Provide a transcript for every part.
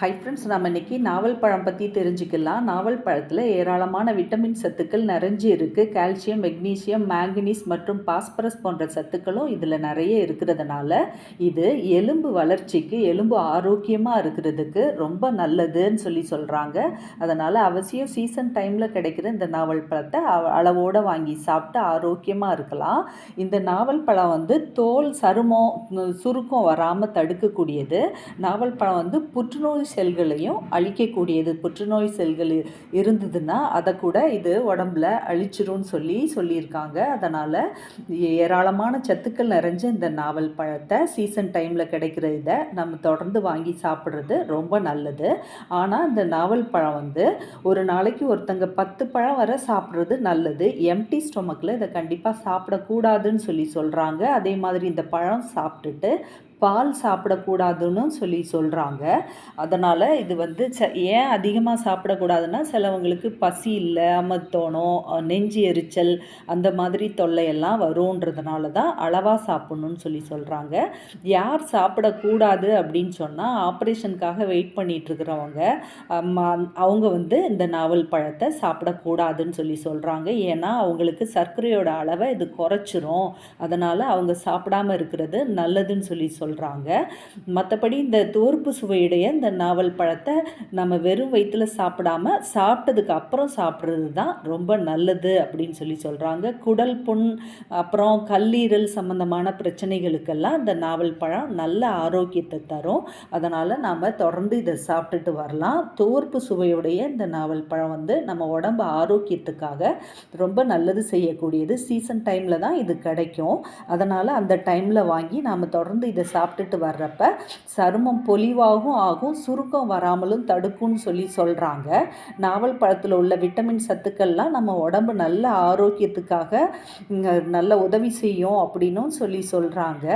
Hi friends நம்ம இன்றைக்கி நாவல் பழம் பற்றி தெரிஞ்சுக்கலாம். நாவல் பழத்தில் ஏராளமான விட்டமின் சத்துக்கள் நிறைஞ்சு இருக்குது கால்சியம் மெக்னீசியம் மேங்கனீஸ் மற்றும் பாஸ்பரஸ் போன்ற சத்துக்களும் இதில் நிறைய இருக்கிறதுனால இது எலும்பு வளர்ச்சிக்கு எலும்பு ஆரோக்கியமாக இருக்கிறதுக்கு ரொம்ப நல்லதுன்னு சொல்லி சொல்கிறாங்க அதனால் அவசியம் சீசன் டைமில் கிடைக்கிற இந்த நாவல் பழத்தை அளவோடு வாங்கி சாப்பிட்டு ஆரோக்கியமாக இருக்கலாம். இந்த நாவல் பழம் வந்து தோல் சருமம் சுருக்கம் வராமல் தடுக்கக்கூடியது. நாவல் பழம் வந்து புற்றுநோய் செல்களையும் அழிக்கக்கூடியது. புற்றுநோய் செல்கள் இருந்ததுன்னா அதை கூட இது உடம்புல அழிச்சிரும்னு சொல்லி சொல்லியிருக்காங்க. அதனால் ஏராளமான சத்துக்கள் நிறைஞ்ச இந்த நாவல் பழத்தை சீசன் டைமில் கிடைக்கிற இதை நம்ம தொடர்ந்து வாங்கி சாப்பிட்றது ரொம்ப நல்லது. ஆனால் இந்த நாவல் பழம் வந்து ஒரு நாளைக்கு ஒருத்தங்க பத்து பழம் வர சாப்பிட்றது நல்லது. எம்டி ஸ்டொமக்கில் இதை கண்டிப்பாக சாப்பிடக்கூடாதுன்னு சொல்லி சொல்கிறாங்க அதே மாதிரி இந்த பழம் சாப்பிட்டுட்டு பால் சாப்பிடக்கூடாதுன்னு சொல்லி சொல்கிறாங்க அதனால் இது வந்து ச ஏன் அதிகமாக சாப்பிடக்கூடாதுன்னா சிலவங்களுக்கு பசி இல்லை தோணும் நெஞ்சு எரிச்சல் அந்த மாதிரி தொல்லையெல்லாம் வருன்றதுனால தான் அளவாக சாப்பிட்ணுன்னு சொல்லி சொல்கிறாங்க யார் சாப்பிடக்கூடாது அப்படின்னு சொன்னால் ஆப்ரேஷனுக்காக வெயிட் பண்ணிகிட்ருக்கிறவங்க அவங்க வந்து இந்த நாவல் பழத்தை சாப்பிடக்கூடாதுன்னு சொல்லி சொல்கிறாங்க ஏன்னா அவங்களுக்கு சர்க்கரையோட அளவை இது குறைச்சிரும். அதனால் அவங்க சாப்பிடாமல் இருக்கிறது நல்லதுன்னு சொல்லி சொல் சொல்கிறாங்க மற்றபடி இந்த தோர்ப்பு சுவையுடைய இந்த நாவல் பழத்தை நம்ம வெறும் வயிற்றில் சாப்பிடாம சாப்பிட்டதுக்கு அப்புறம் சாப்பிட்றது தான் ரொம்ப நல்லது அப்படின்னு சொல்லி சொல்கிறாங்க குடல் புண் அப்புறம் கல்லீரல் சம்மந்தமான பிரச்சனைகளுக்கெல்லாம் இந்த நாவல் பழம் நல்ல ஆரோக்கியத்தை தரும். அதனால் நாம் தொடர்ந்து இதை சாப்பிட்டுட்டு வரலாம். தோர்ப்பு சுவையுடைய இந்த நாவல் பழம் வந்து நம்ம உடம்பு ஆரோக்கியத்துக்காக ரொம்ப நல்லது செய்யக்கூடியது. சீசன் டைமில் தான் இது கிடைக்கும். அதனால் அந்த டைமில் வாங்கி நாம் தொடர்ந்து இதை சாப்பிட்டுட்டு வர்றப்ப சருமம் பொலிவாகவும் ஆகும் சுருக்கம் வராமலும் தடுக்கும்னு சொல்லி சொல்கிறாங்க நாவல் பழத்தில் உள்ள விட்டமின் சத்துக்கள்லாம் நம்ம உடம்பு நல்ல ஆரோக்கியத்துக்காக நல்ல உதவி செய்யும் அப்படின்னும் சொல்லி சொல்கிறாங்க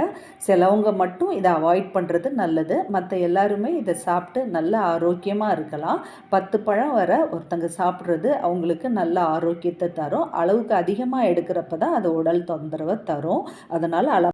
சிலவங்க மட்டும் இதை அவாய்ட் பண்ணுறது நல்லது. மற்ற எல்லாருமே இதை சாப்பிட்டு நல்ல ஆரோக்கியமாக இருக்கலாம். பத்து பழம் வர ஒருத்தங்க சாப்பிட்றது அவங்களுக்கு நல்ல ஆரோக்கியத்தை தரும். அளவுக்கு அதிகமாக எடுக்கிறப்ப தான் அது உடல் தொந்தரவை தரும். அதனால் அள